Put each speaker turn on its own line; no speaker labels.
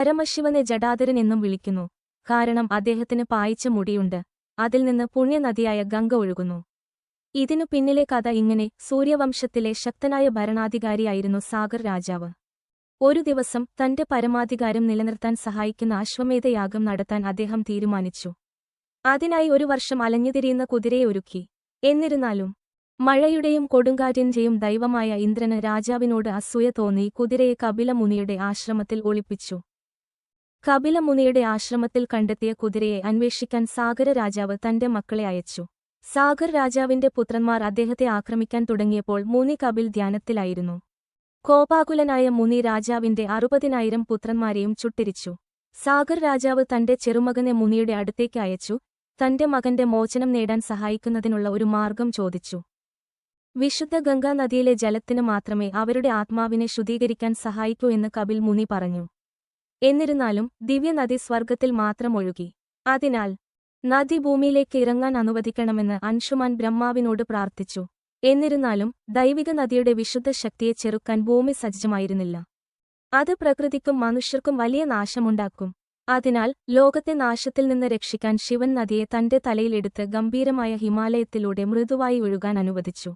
പരമശിവനെ ജടാധരൻ എന്നും വിളിക്കുന്നു. കാരണം അദ്ദേഹത്തിന് പായിച്ച മുടിയുണ്ട്. അതിൽ നിന്ന് പുണ്യനദിയായ ഗംഗ ഒഴുകുന്നു. ഇതിനു പിന്നിലെ കഥ ഇങ്ങനെ സൂര്യവംശത്തിലെ ശക്തനായ ഭരണാധികാരിയായിരുന്നു സാഗർ രാജാവ്. ഒരു ദിവസം തന്റെ പരമാധികാരം നിലനിർത്താൻ സഹായിക്കുന്ന അശ്വമേധയാഗം നടത്താൻ അദ്ദേഹം തീരുമാനിച്ചു. അതിനായി ഒരു വർഷം അലഞ്ഞുതിരിയുന്ന കുതിരയെ ഒരുക്കി. എന്നിരുന്നാലും മഴയുടെയും കൊടുങ്കാറ്റിന്റെയും ദൈവമായ ഇന്ദ്രന് രാജാവിനോട് അസൂയ തോന്നി കുതിരയെ കപിലമുനിയുടെ ആശ്രമത്തിൽ ഒളിപ്പിച്ചു. കപിലമുനിയുടെ ആശ്രമത്തിൽ കണ്ടെത്തിയ കുതിരയെ അന്വേഷിക്കാൻ സാഗര രാജാവ് തന്റെ മക്കളെ അയച്ചു. സാഗർ രാജാവിന്റെ പുത്രന്മാർ അദ്ദേഹത്തെ ആക്രമിക്കാൻ തുടങ്ങിയപ്പോൾ മുനി കപിൽ ധ്യാനത്തിലായിരുന്നു. കോപാകുലനായ മുനി രാജാവിന്റെ അറുപതിനായിരം പുത്രന്മാരെയും ചുട്ടിരിച്ചു. സാഗർ രാജാവ് തന്റെ ചെറുമകനെ മുനിയുടെ അടുത്തേക്ക് അയച്ചു തന്റെ മകന്റെ മോചനം നേടാൻ സഹായിക്കുന്നതിനുള്ള ഒരു മാർഗം ചോദിച്ചു. വിശുദ്ധ ഗംഗാനദിയിലെ ജലത്തിന് മാത്രമേ അവരുടെ ആത്മാവിനെ ശുദ്ധീകരിക്കാൻ സഹായിക്കൂ എന്ന് കപിൽ മുനി പറഞ്ഞു. എന്നിരുന്നാലും ദിവ്യനദി സ്വർഗത്തിൽ മാത്രം ഒഴുകി. അതിനാൽ നദി ഭൂമിയിലേക്ക് ഇറങ്ങാൻ അനുവദിക്കണമെന്ന് അൻഷുമാൻ ബ്രഹ്മാവിനോട് പ്രാർത്ഥിച്ചു. എന്നിരുന്നാലും ദൈവിക നദിയുടെ വിശുദ്ധ ശക്തിയെ ചെറുക്കാൻ ഭൂമി സജ്ജമായിരുന്നില്ല. അത് പ്രകൃതിക്കും മനുഷ്യർക്കും വലിയ നാശമുണ്ടാക്കും. അതിനാൽ ലോകത്തെ നാശത്തിൽ നിന്ന് രക്ഷിക്കാൻ ശിവൻ നദിയെ തന്റെ തലയിലെടുത്ത് ഗംഭീരമായ ഹിമാലയത്തിലൂടെ മൃദുവായി ഒഴുകാൻ അനുവദിച്ചു.